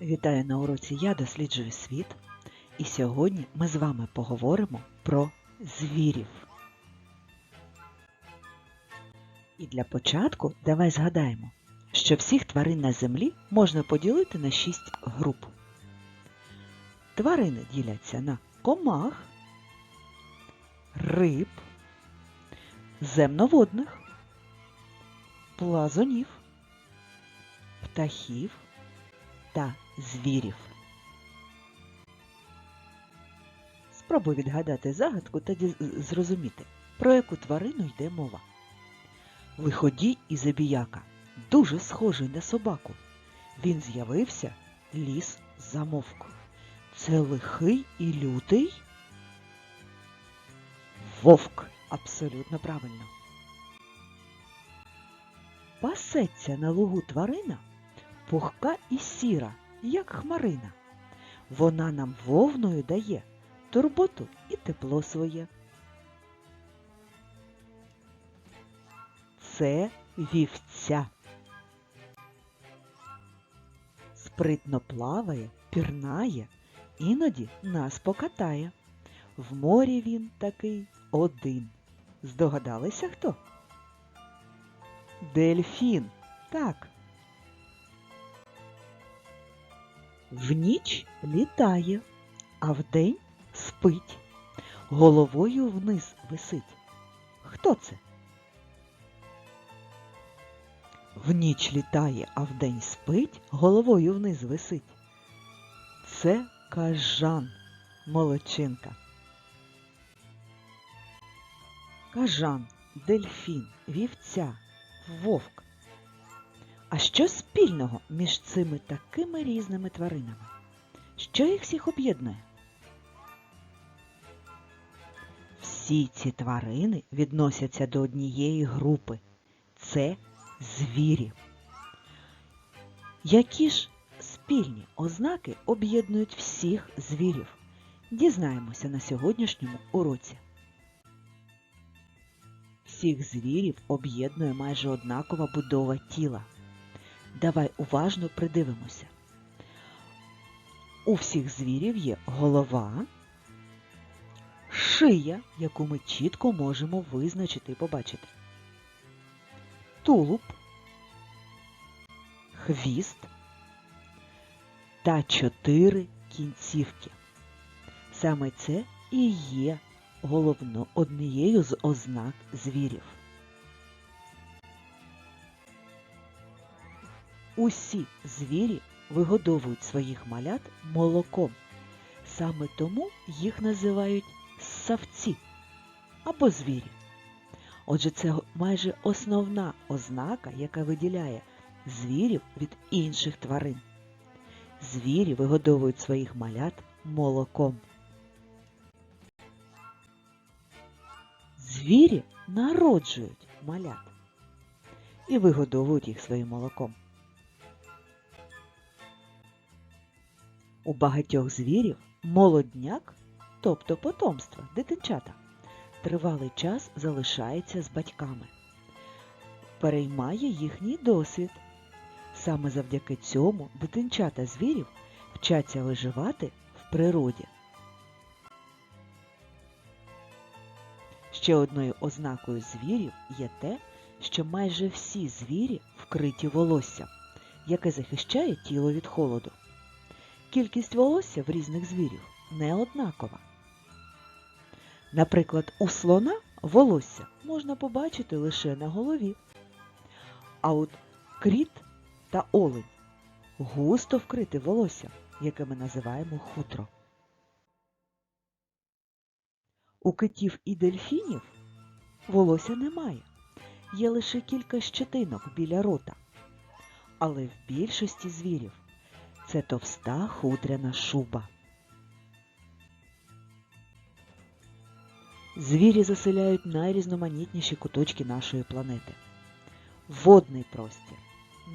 Вітаю на уроці Я досліджую світ. І сьогодні ми з вами поговоримо про звірів. І для початку давай згадаємо, що всіх тварин на землі можна поділити на шість груп. Тварини діляться на комах, риб, земноводних, плазунів, птахів та звірів. Спробуй відгадати загадку та зрозуміти, про яку тварину йде мова. Виходій і забіяка, дуже схожий на собаку. Він з'явився, ліс замовк. Це лихий і лютий? Вовк. Абсолютно правильно. Пасеться на лугу тварина, пухка і сіра, як хмарина. Вона нам вовною дає турботу і тепло своє. Це вівця. Спритно плаває, пірнає, іноді нас покатає. В морі він такий один. Здогадалися хто? Дельфін. Так. В ніч літає, а вдень спить. Головою вниз висить. Хто це? В ніч літає, а вдень спить, головою вниз висить. Це кажан, молодчинка. Кажан, дельфін, вівця, вовк. А що спільного між цими такими різними тваринами? Що їх всіх об'єднує? Всі ці тварини відносяться до однієї групи. Це звірі. Які ж спільні ознаки об'єднують всіх звірів? Дізнаємося на сьогоднішньому уроці. Всіх звірів об'єднує майже однакова будова тіла. Давай уважно придивимося. У всіх звірів є голова, шия, яку ми чітко можемо визначити і побачити, тулуб, хвіст та чотири кінцівки. Саме це і є головно однією з ознак звірів. Усі звірі вигодовують своїх малят молоком. Саме тому їх називають ссавці або звірі. Отже, це майже основна ознака, яка виділяє звірів від інших тварин. Звірі вигодовують своїх малят молоком. Звірі народжують малят і вигодовують їх своїм молоком. У багатьох звірів молодняк, тобто потомство, дитинчата, тривалий час залишається з батьками, переймає їхній досвід. Саме завдяки цьому дитинчата звірів вчаться виживати в природі. Ще одною ознакою звірів є те, що майже всі звірі вкриті волоссям, яке захищає тіло від холоду. Кількість волосся в різних звірів не однакова. Наприклад, у слона волосся можна побачити лише на голові, а от кріт та олень густо вкрите волоссям, яке ми називаємо хутро. У китів і дельфінів волосся немає, є лише кілька щетинок біля рота. Але в більшості звірів це товста хутряна шуба. Звірі заселяють найрізноманітніші куточки нашої планети. Водний простір,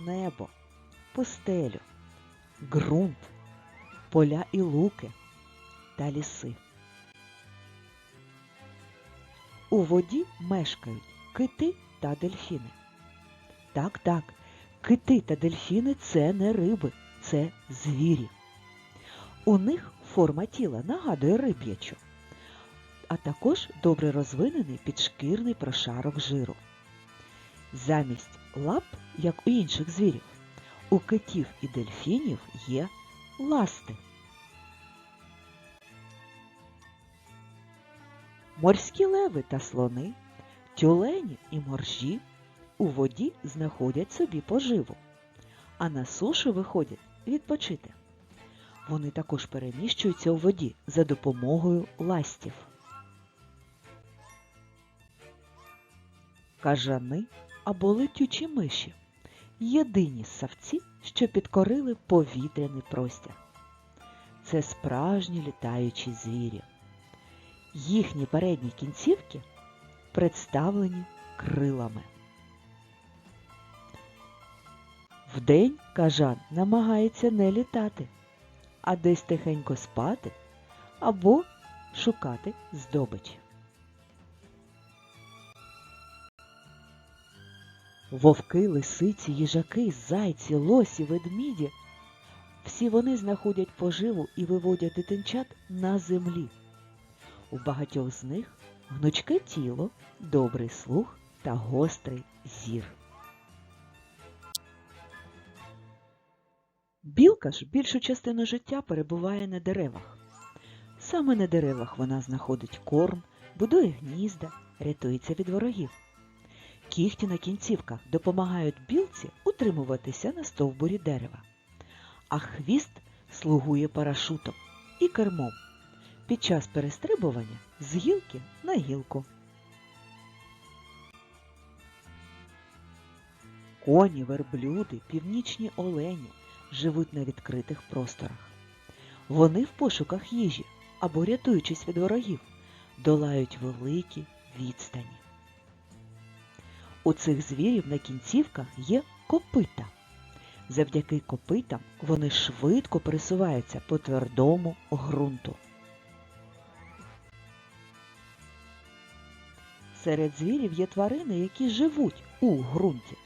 небо, пустелю, ґрунт, поля і луки та ліси. У воді мешкають кити та дельфіни. Так, так, кити та дельфіни це не риби, це звірі. У них форма тіла нагадує риб'ячу, а також добре розвинений підшкірний прошарок жиру. Замість лап, як у інших звірів, у китів і дельфінів є ласти. Морські леви та слони, тюлені і моржі у воді знаходять собі поживу, а на сушу виходять відпочити. Вони також переміщуються у воді за допомогою ластів. Кажани або летючі миші єдині ссавці, що підкорили повітряний простір. Це справжні літаючі звірі. Їхні передні кінцівки представлені крилами. Вдень кажан намагається не літати, а десь тихенько спати або шукати здобич. Вовки, лисиці, їжаки, зайці, лосі, ведміді всі вони знаходять поживу і виводять дитинчат на землі. У багатьох з них гнучке тіло, добрий слух та гострий зір. Білка ж більшу частину життя перебуває на деревах. Саме на деревах вона знаходить корм, будує гнізда, рятується від ворогів. Кігті на кінцівках допомагають білці утримуватися на стовбурі дерева, а хвіст слугує парашутом і кермом під час перестрибування з гілки на гілку. Коні, верблюди, північні олені живуть на відкритих просторах. Вони в пошуках їжі або рятуючись від ворогів, долають великі відстані. У цих звірів на кінцівках є копита. Завдяки копитам вони швидко пересуваються по твердому ґрунту. Серед звірів є тварини, які живуть у ґрунті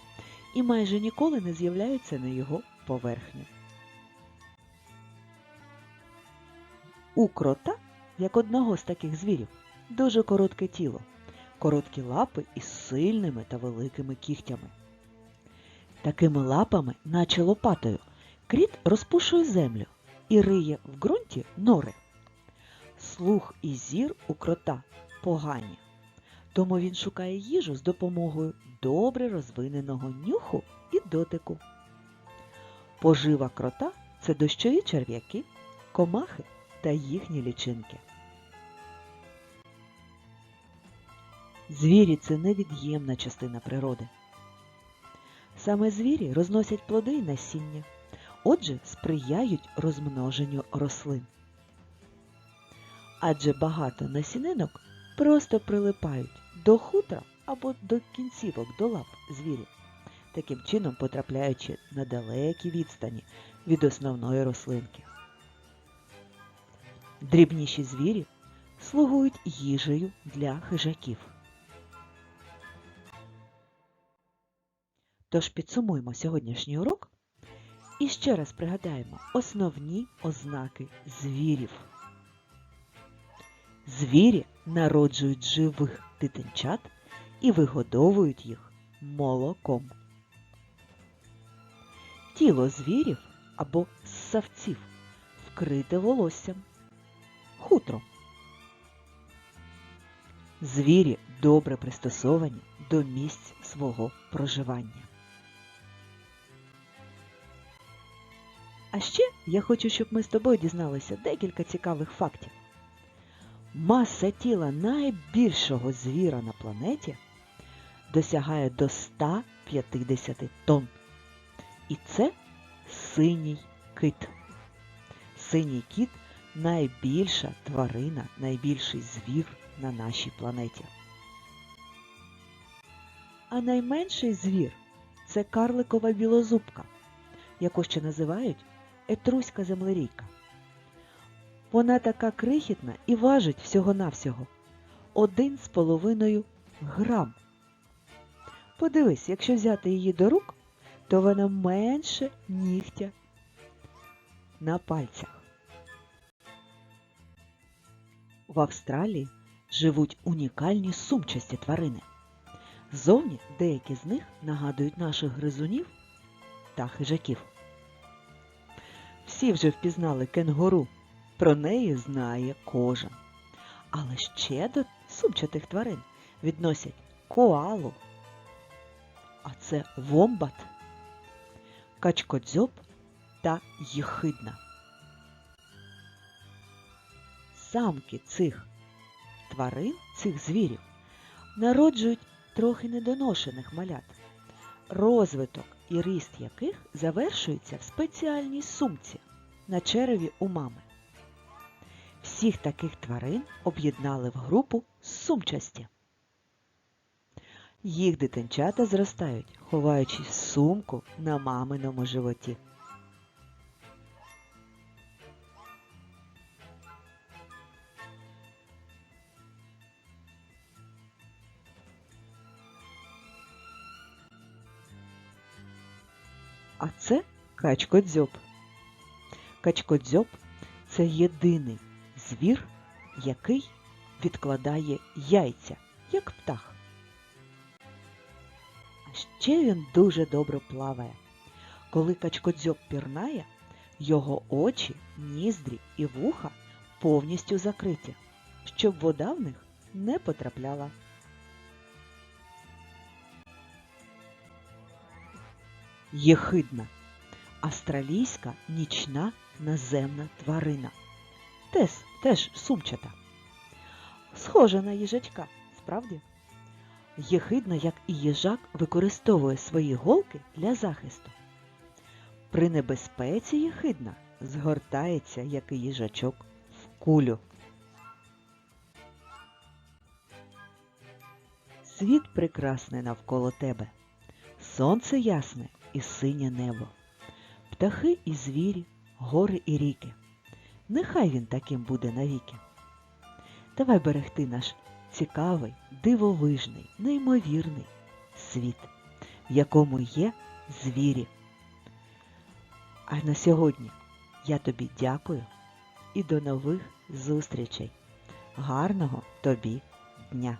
і майже ніколи не з'являються на його поверхні. У крота, як одного з таких звірів, дуже коротке тіло, короткі лапи із сильними та великими кігтями. Такими лапами, наче лопатою, кріт розпушує землю і риє в ґрунті нори. Слух і зір у крота погані, тому він шукає їжу з допомогою добре розвиненого нюху і дотику. Пожива крота це дощові черв'яки, комахи та їхні лічинки. Звірі це невід'ємна частина природи. Саме звірі розносять плоди і насіння, отже, сприяють розмноженню рослин. Адже багато насінинок просто прилипають до хутра або до кінцівок до лап звірів, таким чином потрапляючи на далекі відстані від основної рослинки. Дрібніші звірі слугують їжею для хижаків. Тож підсумуємо сьогоднішній урок і ще раз пригадаємо основні ознаки звірів. Звірі народжують живих дитинчат і вигодовують їх молоком. Тіло звірів або ссавців вкрите волоссям, хутром. Звірі добре пристосовані до місць свого проживання. А ще я хочу, щоб ми з тобою дізналися декілька цікавих фактів. Маса тіла найбільшого звіра на планеті досягає до 150 тонн. І це синій кит. Синій кит найбільша тварина, найбільший звір на нашій планеті. А найменший звір це карликова білозубка, яку ще називають етруська землерійка. Вона така крихітна і важить всього-навсього один з половиною грам. Подивись, якщо взяти її до рук, то вона менше нігтя на пальцях. В Австралії живуть унікальні сумчасті тварини. Зовні деякі з них нагадують наших гризунів та хижаків. Всі вже впізнали кенгуру, про неї знає кожен. Але ще до сумчатих тварин відносять коалу, а це вомбат, качкодзьоб та єхидна. Самки цих тварин, цих звірів, народжують трохи недоношених малят, розвиток і ріст яких завершується в спеціальній сумці на череві у мами. Всіх таких тварин об'єднали в групу сумчасті. Їх дитинчата зростають, ховаючись в сумку на маминому животі. А це качкодзьоб. Качкодзьоб це єдиний звір, який відкладає яйця, як птах. Ще він дуже добре плаває. Коли качкодзьоб пірнає, його очі, ніздрі і вуха повністю закриті, щоб вода в них не потрапляла. Єхидна австралійська нічна наземна тварина. Теж, теж сумчата. Схожа на їжачка, справді. Єхидна, як і їжак, використовує свої голки для захисту. При небезпеці єхидна згортається, як і їжачок, в кулю. Світ прекрасний навколо тебе. Сонце ясне і синє небо. Птахи і звірі, гори і ріки. Нехай він таким буде навіки. Давай берегти наш цікавий, дивовижний, неймовірний світ, в якому є звірі. А на сьогодні я тобі дякую і до нових зустрічей. Гарного тобі дня!